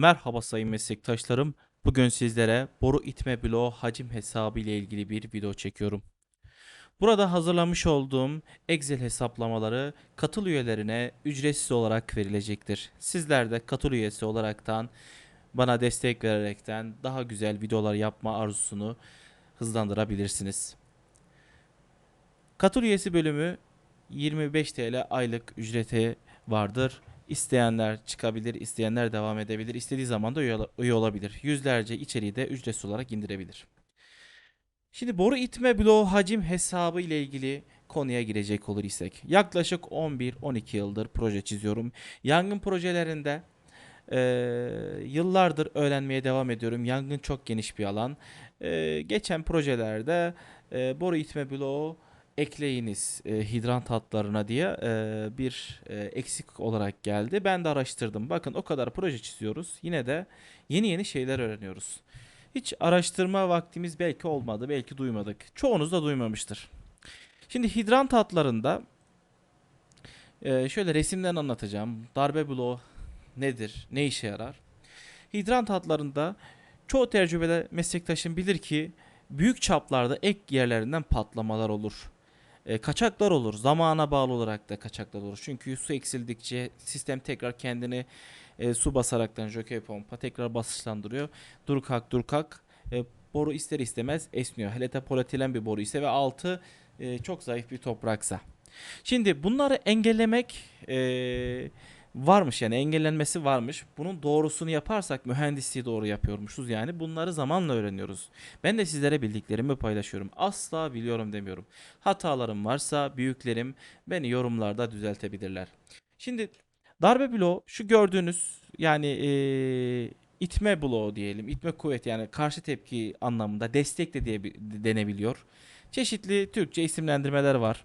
Merhaba sayın meslektaşlarım. Bugün sizlere boru itme bloğu hacim hesabı ile ilgili bir video çekiyorum. Burada hazırlamış olduğum Excel hesaplamaları katıl üyelerine ücretsiz olarak verilecektir. Sizler de katıl üyesi olaraktan bana destek vererekten daha güzel videolar yapma arzusunu hızlandırabilirsiniz. Katıl üyesi bölümü 25 TL aylık ücreti vardır. İsteyenler çıkabilir, isteyenler devam edebilir, istediği zaman da üye, olabilir. Yüzlerce içeriği de ücretsiz olarak indirebilir. Şimdi boru itme bloğu hacim hesabı ile ilgili konuya girecek olur isek. Yaklaşık 11-12 yıldır proje çiziyorum. Yangın projelerinde eee, yıllardır öğrenmeye devam ediyorum. Yangın çok geniş bir alan. Eee, geçen projelerde eee, boru itme bloğu ekleyiniz e, hidrant hatlarına diye e, bir e, eksik olarak geldi. Ben de araştırdım. Bakın o kadar proje çiziyoruz. Yine de yeni yeni şeyler öğreniyoruz. Hiç araştırma vaktimiz belki olmadı, belki duymadık. Çoğunuz da duymamıştır. Şimdi hidrant hatlarında e, şöyle resimden anlatacağım. Darbe bloğu nedir, ne işe yarar? Hidrant hatlarında çoğu tecrübeli meslektaşım bilir ki büyük çaplarda ek yerlerinden patlamalar olur. E, kaçaklar olur. Zamana bağlı olarak da kaçaklar olur. Çünkü su eksildikçe sistem tekrar kendini e, su basaraktan jokey pompa tekrar basınçlandırıyor. Dur kalk dur kalk. E, boru ister istemez esniyor. Hele de polietilen bir boru ise ve altı e, çok zayıf bir topraksa. Şimdi bunları engellemek e, varmış yani engellenmesi varmış. Bunun doğrusunu yaparsak mühendisliği doğru yapıyormuşuz yani. Bunları zamanla öğreniyoruz. Ben de sizlere bildiklerimi paylaşıyorum. Asla biliyorum demiyorum. Hatalarım varsa büyüklerim beni yorumlarda düzeltebilirler. Şimdi darbe bloğu şu gördüğünüz yani eee, itme bloğu diyelim. itme kuvveti yani karşı tepki anlamında destek de diye denebiliyor. Çeşitli Türkçe isimlendirmeler var.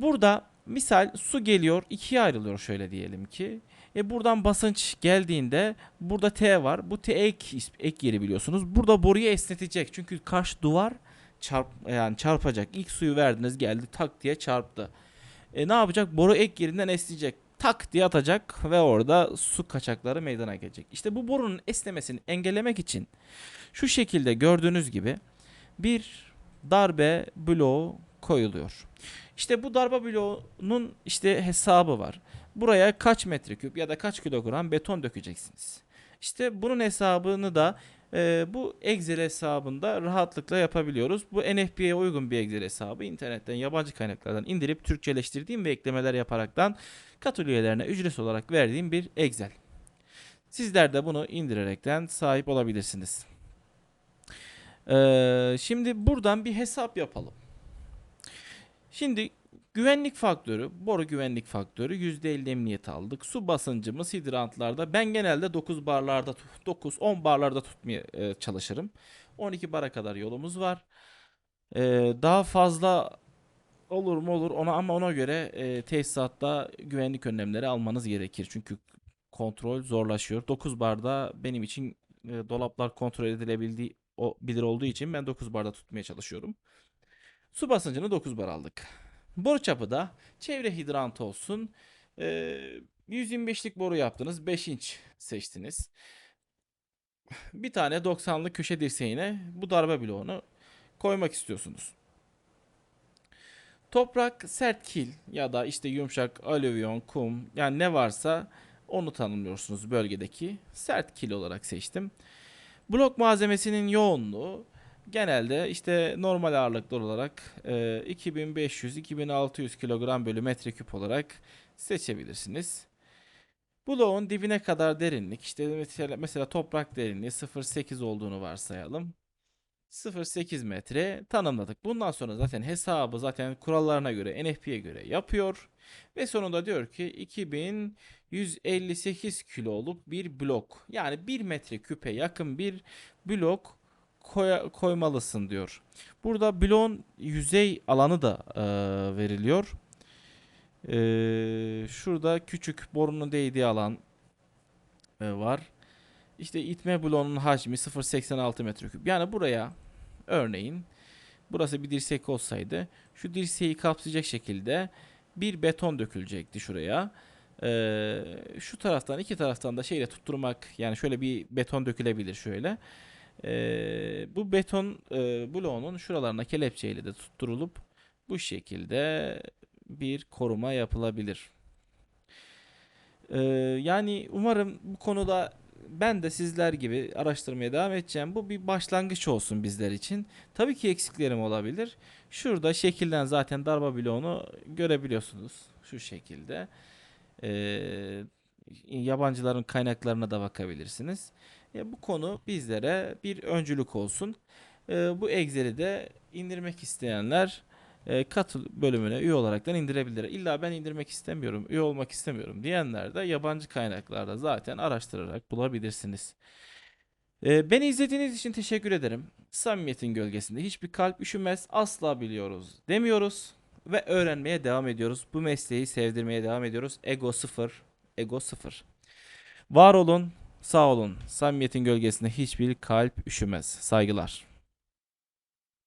Burada misal su geliyor ikiye ayrılıyor şöyle diyelim ki. E buradan basınç geldiğinde burada T var. Bu T ek, ek yeri biliyorsunuz. Burada boruyu esnetecek. Çünkü karşı duvar çarp yani çarpacak. İlk suyu verdiniz geldi tak diye çarptı. E ne yapacak? Boru ek yerinden esneyecek. Tak diye atacak ve orada su kaçakları meydana gelecek. İşte bu borunun esnemesini engellemek için şu şekilde gördüğünüz gibi bir darbe bloğu koyuluyor. İşte bu darbe bloğunun işte hesabı var. Buraya kaç metreküp ya da kaç kilogram beton dökeceksiniz. İşte bunun hesabını da e, bu Excel hesabında rahatlıkla yapabiliyoruz. Bu NFP'ye uygun bir Excel hesabı. İnternetten yabancı kaynaklardan indirip Türkçeleştirdiğim ve eklemeler yaparaktan katıl üyelerine ücretsiz olarak verdiğim bir Excel. Sizler de bunu indirerekten sahip olabilirsiniz. Ee, şimdi buradan bir hesap yapalım. Şimdi güvenlik faktörü, boru güvenlik faktörü %50 emniyet aldık. Su basıncımız hidrantlarda ben genelde 9 barlarda 9-10 barlarda tutmaya e, çalışırım. 12 bara kadar yolumuz var. Ee, daha fazla olur mu olur ona ama ona göre e, tesisatta güvenlik önlemleri almanız gerekir. Çünkü kontrol zorlaşıyor. 9 barda benim için e, dolaplar kontrol edilebildiği o bilir olduğu için ben 9 barda tutmaya çalışıyorum. Su basıncını 9 bar aldık. Boru çapı da çevre hidrantı olsun. Ee, 125'lik boru yaptınız. 5 inç seçtiniz. Bir tane 90'lık köşe dirseğine bu darbe bloğunu koymak istiyorsunuz. Toprak sert kil ya da işte yumuşak alüvyon, kum yani ne varsa onu tanımlıyorsunuz bölgedeki. Sert kil olarak seçtim. Blok malzemesinin yoğunluğu genelde işte normal ağırlıklar olarak e, 2500-2600 kilogram bölü metreküp olarak seçebilirsiniz. Bloğun dibine kadar derinlik işte mesela, mesela toprak derinliği 0.8 olduğunu varsayalım. 0.8 metre tanımladık. Bundan sonra zaten hesabı zaten kurallarına göre NFP'ye göre yapıyor. Ve sonunda diyor ki 2158 kiloluk bir blok. Yani 1 metre küpe yakın bir blok koya- koymalısın diyor. Burada bloğun yüzey alanı da e, veriliyor. E, şurada küçük borunun değdiği alan e, var. İşte itme bloğunun hacmi 0.86 metreküp. Yani buraya örneğin burası bir dirsek olsaydı şu dirseği kapsayacak şekilde bir beton dökülecekti şuraya. Ee, şu taraftan iki taraftan da şeyle tutturmak yani şöyle bir beton dökülebilir şöyle. Ee, bu beton e, bloğunun şuralarına kelepçeyle de tutturulup bu şekilde bir koruma yapılabilir. Ee, yani umarım bu konuda ben de sizler gibi araştırmaya devam edeceğim. Bu bir başlangıç olsun bizler için. Tabii ki eksiklerim olabilir. Şurada şekilden zaten darba bloğunu görebiliyorsunuz. Şu şekilde. Ee, yabancıların kaynaklarına da bakabilirsiniz. E, bu konu bizlere bir öncülük olsun. E, bu Excel'i de indirmek isteyenler e, katıl bölümüne üye olaraktan indirebilir. İlla ben indirmek istemiyorum, üye olmak istemiyorum diyenler de yabancı kaynaklarda zaten araştırarak bulabilirsiniz. E, beni izlediğiniz için teşekkür ederim. Samimiyetin gölgesinde hiçbir kalp üşümez, asla biliyoruz demiyoruz ve öğrenmeye devam ediyoruz. Bu mesleği sevdirmeye devam ediyoruz. Ego sıfır, ego sıfır. Var olun, sağ olun. Samimiyetin gölgesinde hiçbir kalp üşümez. Saygılar.